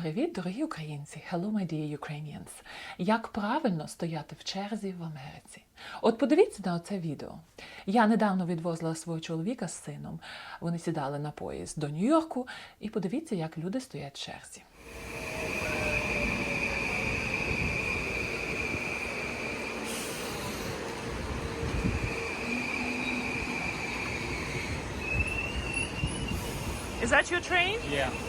Привіт, дорогі українці! Hello, my dear Ukrainians! Як правильно стояти в черзі в Америці? От подивіться на це відео. Я недавно відвозила свого чоловіка з сином. Вони сідали на поїзд до Нью-Йорку, і подивіться, як люди стоять в черзі. Is that your train? Yeah.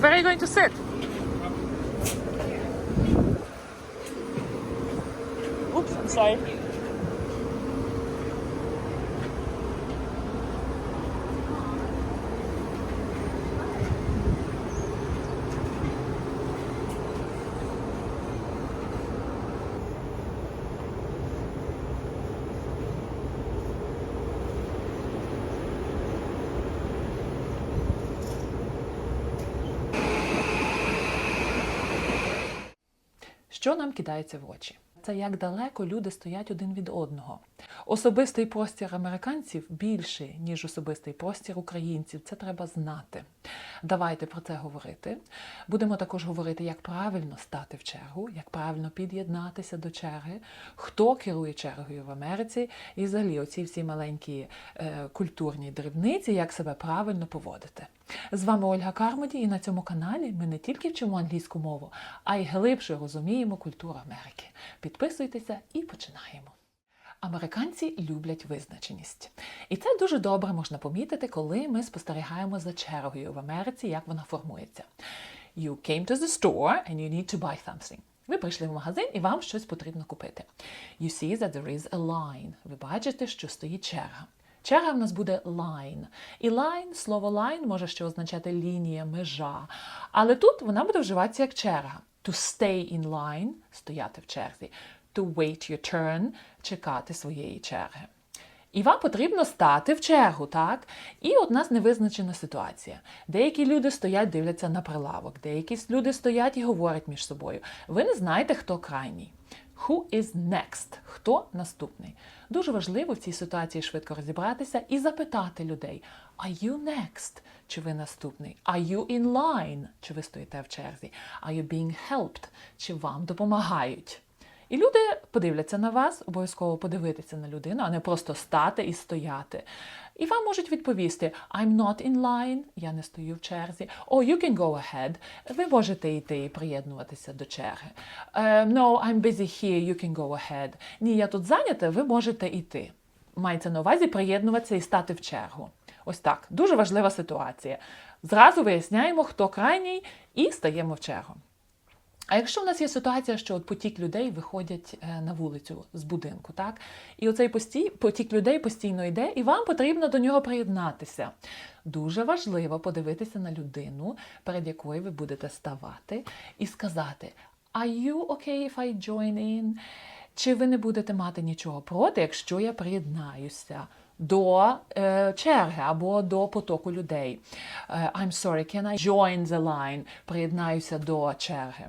Where are you going to sit? Oops, I'm sorry. Що нам кидається в очі? Це як далеко люди стоять один від одного. Особистий простір американців більший, ніж особистий простір українців. Це треба знати. Давайте про це говорити. Будемо також говорити, як правильно стати в чергу, як правильно під'єднатися до черги, хто керує чергою в Америці, і взагалі оці всі маленькі е, культурні дрібниці, як себе правильно поводити. З вами Ольга Кармоді, і на цьому каналі ми не тільки вчимо англійську мову, а й глибше розуміємо культуру Америки. Підписуйтеся і починаємо. Американці люблять визначеність. І це дуже добре можна помітити, коли ми спостерігаємо за чергою в Америці, як вона формується. You came to the store and you need to buy something. Ви прийшли в магазин і вам щось потрібно купити. You see that there is a line. Ви бачите, що стоїть черга. Черга в нас буде line. І line, слово line може ще означати лінія, межа. Але тут вона буде вживатися як черга. To stay in line стояти в черзі. To wait your turn чекати своєї черги. І вам потрібно стати в чергу, так? І от нас невизначена ситуація. Деякі люди стоять, дивляться на прилавок, деякі люди стоять і говорять між собою. Ви не знаєте, хто крайній. Who is next? Хто наступний? Дуже важливо в цій ситуації швидко розібратися і запитати людей: Are you next? Чи ви наступний? Are you in line? Чи ви стоїте в черзі? Are you being helped? Чи вам допомагають? І люди подивляться на вас, обов'язково подивитися на людину, а не просто стати і стояти. І вам можуть відповісти: I'm not in line, я не стою в черзі. Or you can go ahead, ви можете йти і приєднуватися до черги. «Е, no, I'm busy here, you can go ahead. Ні, я тут зайнята, ви можете йти. Мається на увазі приєднуватися і стати в чергу. Ось так. Дуже важлива ситуація. Зразу виясняємо, хто крайній, і стаємо в чергу. А якщо в нас є ситуація, що от потік людей виходять е, на вулицю з будинку, так? І оцей постій, потік людей постійно йде, і вам потрібно до нього приєднатися. Дуже важливо подивитися на людину, перед якою ви будете ставати, і сказати: Are you okay if I join in? Чи ви не будете мати нічого проти, якщо я приєднаюся? До е, черги або до потоку людей. Е, I'm sorry, can I join the line? Приєднаюся до черги.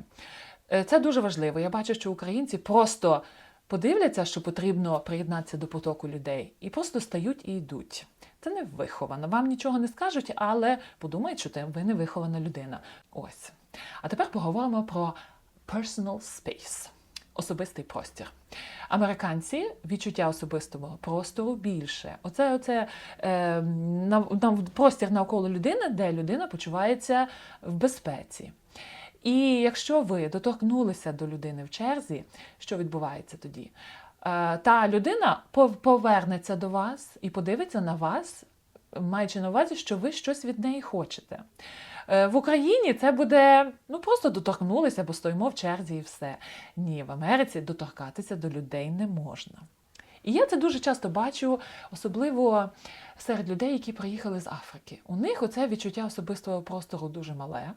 Е, Це дуже важливо. Я бачу, що українці просто подивляться, що потрібно приєднатися до потоку людей, і просто стають і йдуть. Це не виховано. Вам нічого не скажуть, але подумають, що ви не вихована людина. Ось. А тепер поговоримо про personal space. Особистий простір. Американці відчуття особистого простору більше. Оце, оце е, нав, нав, простір навколо людини, де людина почувається в безпеці. І якщо ви доторкнулися до людини в черзі, що відбувається тоді? Е, Та людина пов- повернеться до вас і подивиться на вас, маючи на увазі, що ви щось від неї хочете. Е, В Україні це буде ну просто доторкнулися, бо стоїмо в черзі і все. Ні, в Америці доторкатися до людей не можна. І я це дуже часто бачу, особливо серед людей, які приїхали з Африки. У них оце відчуття особистого простору дуже мале.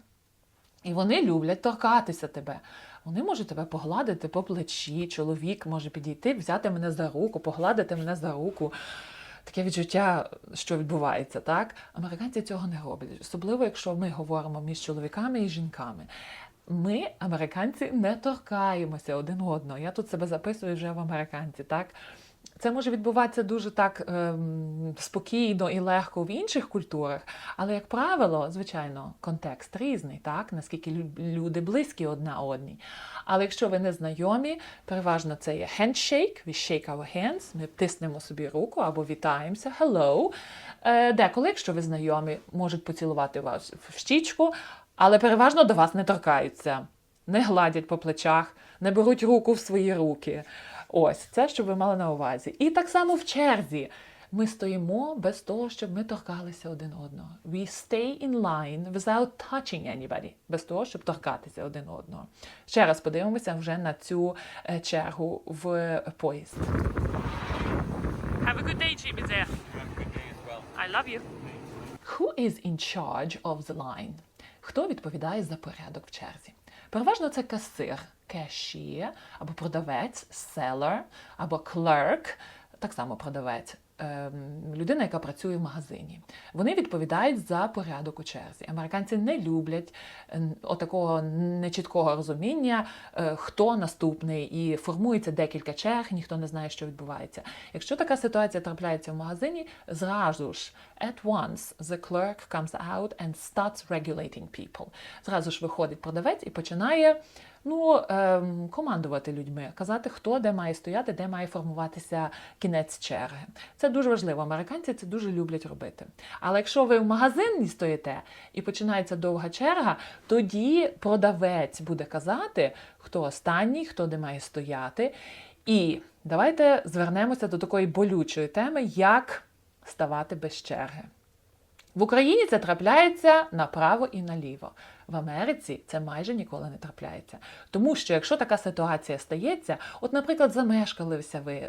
І вони люблять торкатися тебе. Вони можуть тебе погладити по плечі, чоловік може підійти, взяти мене за руку, погладити мене за руку. Таке відчуття, що відбувається, так? Американці цього не роблять, особливо якщо ми говоримо між чоловіками і жінками. Ми, американці, не торкаємося один одного. Я тут себе записую вже в американці, так? Це може відбуватися дуже так ем, спокійно і легко в інших культурах, але, як правило, звичайно, контекст різний, так наскільки люди близькі одна одній. Але якщо ви не знайомі, переважно це є handshake, we shake our hands, ми тиснемо собі руку або вітаємося, hello. Е, деколи, якщо ви знайомі, можуть поцілувати вас в щічку, але переважно до вас не торкаються, не гладять по плечах, не беруть руку в свої руки. Ось це, що ви мали на увазі. І так само в черзі. Ми стоїмо без того, щоб ми торкалися один одного. We stay in line without touching anybody. Без того, щоб торкатися один одного. Ще раз подивимося вже на цю е, чергу в поїзд. Have a good day. Have a good day as well. I love you. Who is in charge of the line? Хто відповідає за порядок в черзі? Переважно це касир, кеші, або продавець, селер, або клерк, так само продавець. Ем, Людина, яка працює в магазині, вони відповідають за порядок у черзі. Американці не люблять ем, отакого нечіткого розуміння, е, хто наступний, і формується декілька черг, ніхто не знає, що відбувається. Якщо така ситуація трапляється в магазині, зразу ж at once the clerk comes out and starts regulating people. Зразу ж виходить продавець і починає ну, ем, командувати людьми, казати, хто де має стояти, де має формуватися кінець черги. Це дуже важливо. Американці це дуже люблять робити. Але якщо ви в магазині стоїте і починається довга черга, тоді продавець буде казати, хто останній, хто де має стояти. І давайте звернемося до такої болючої теми, як ставати без черги. В Україні це трапляється направо і наліво. В Америці це майже ніколи не трапляється. Тому що якщо така ситуація стається, от, наприклад, замешкалися ви,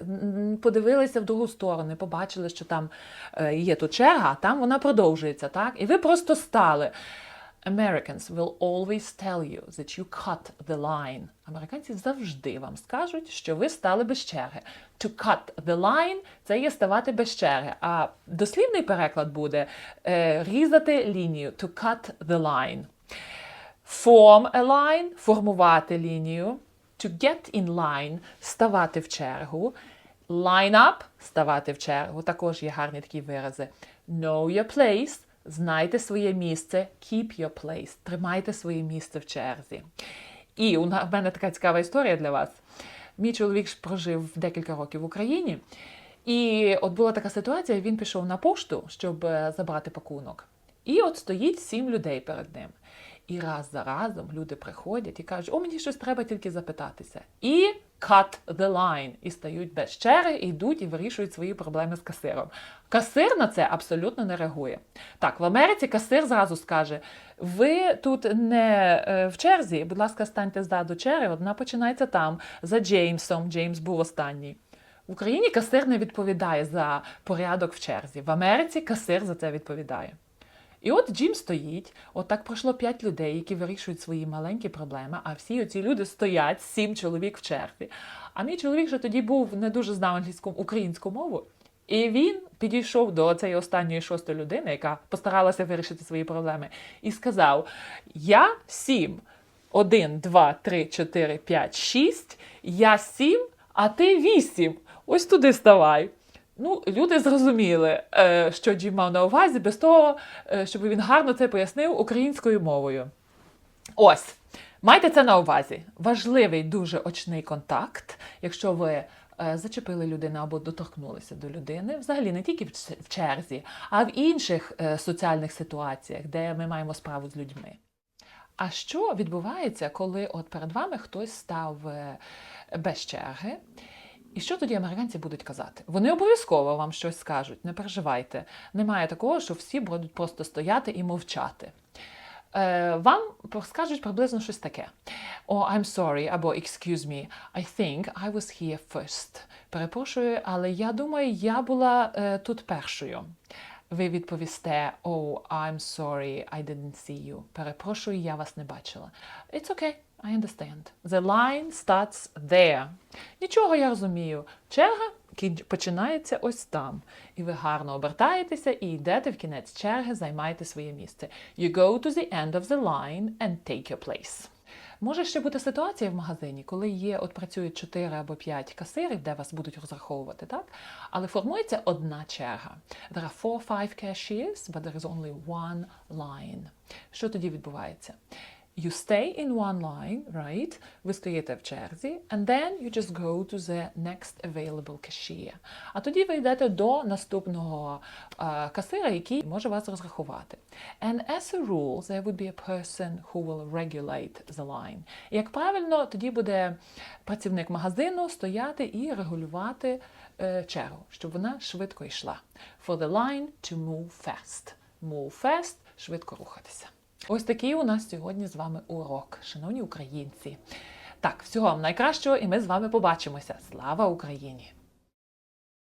подивилися в другу сторону, побачили, що там е, є тут черга, а там вона продовжується, так? І ви просто стали. Americans will always tell you that you cut the line. Американці завжди вам скажуть, що ви стали без черги. To cut the line – це є ставати без черги. А дослівний переклад буде е, різати лінію. To cut the line. Form a line – формувати лінію. To get in line – ставати в чергу. Line up – ставати в чергу. Також є гарні такі вирази. Know your place – знайте своє місце. Keep your place – тримайте своє місце в черзі. І у мене така цікава історія для вас. Мій чоловік ж прожив декілька років в Україні. І от була така ситуація, він пішов на пошту, щоб е, забрати пакунок. І от стоїть сім людей перед ним. І раз за разом люди приходять і кажуть, о, мені щось треба тільки запитатися. І cut the line. І стають без і йдуть і вирішують свої проблеми з касиром. Касир на це абсолютно не реагує. Так, в Америці касир зразу скаже: ви тут не е, в черзі, будь ласка, станьте ззаду черги, одна починається там, за Джеймсом. Джеймс був останній. В Україні касир не відповідає за порядок в черзі. В Америці касир за це відповідає. І от Джим стоїть, от пройшло п'ять людей, які вирішують свої маленькі проблеми, а всі оці люди стоять, сім чоловік в черзі. А мій чоловік же тоді був не дуже знав англійську українську мову. І він підійшов до цієї останньої шостої людини, яка постаралася вирішити свої проблеми, і сказав: Я сім. Один, два, три, чотири, п'ять, шість. Я сім, а ти вісім. Ось туди ставай. Ну, люди зрозуміли, е, що Джим мав на увазі, без того, е, щоб він гарно це пояснив українською мовою. Ось, майте це на увазі. Важливий дуже очний контакт, якщо ви е, зачепили людину або доторкнулися до людини, взагалі не тільки в черзі, а в інших соціальних ситуаціях, де ми маємо справу з людьми. А що відбувається, коли от перед вами хтось став без черги? І що тоді американці будуть казати? Вони обов'язково вам щось скажуть, не переживайте. Немає такого, що всі будуть просто стояти і мовчати. е, вам скажуть приблизно щось таке. О, I'm sorry, або excuse me, I think I was here first. Перепрошую, але я думаю, я була е, тут першою. Ви відповісте Oh, I'm sorry, I didn't see you. Перепрошую, я вас не бачила. It's okay, I understand. The line starts there. Нічого я розумію. Черга починається ось там. І ви гарно обертаєтеся і йдете в кінець черги, займаєте своє місце. You go to the end of the line and take your place. Може ще бути ситуація в магазині, коли є, от працюють 4 або 5 касирів, де вас будуть розраховувати, так? Але формується одна черга. There are four, five cashiers, but there is only one line. Що тоді відбувається? You stay in one line, right? Ви стоїте в черзі, and then you just go to the next available cashier. А тоді ви йдете до наступного е, касира, який може вас розрахувати. And as a rule, there would be a person who will regulate the line. Як правильно, тоді буде працівник магазину стояти і регулювати е, чергу, щоб вона швидко йшла. For the line to move fast. Move fast – швидко рухатися. Ось такий у нас сьогодні з вами урок, шановні українці. Так, всього вам найкращого, і ми з вами побачимося. Слава Україні!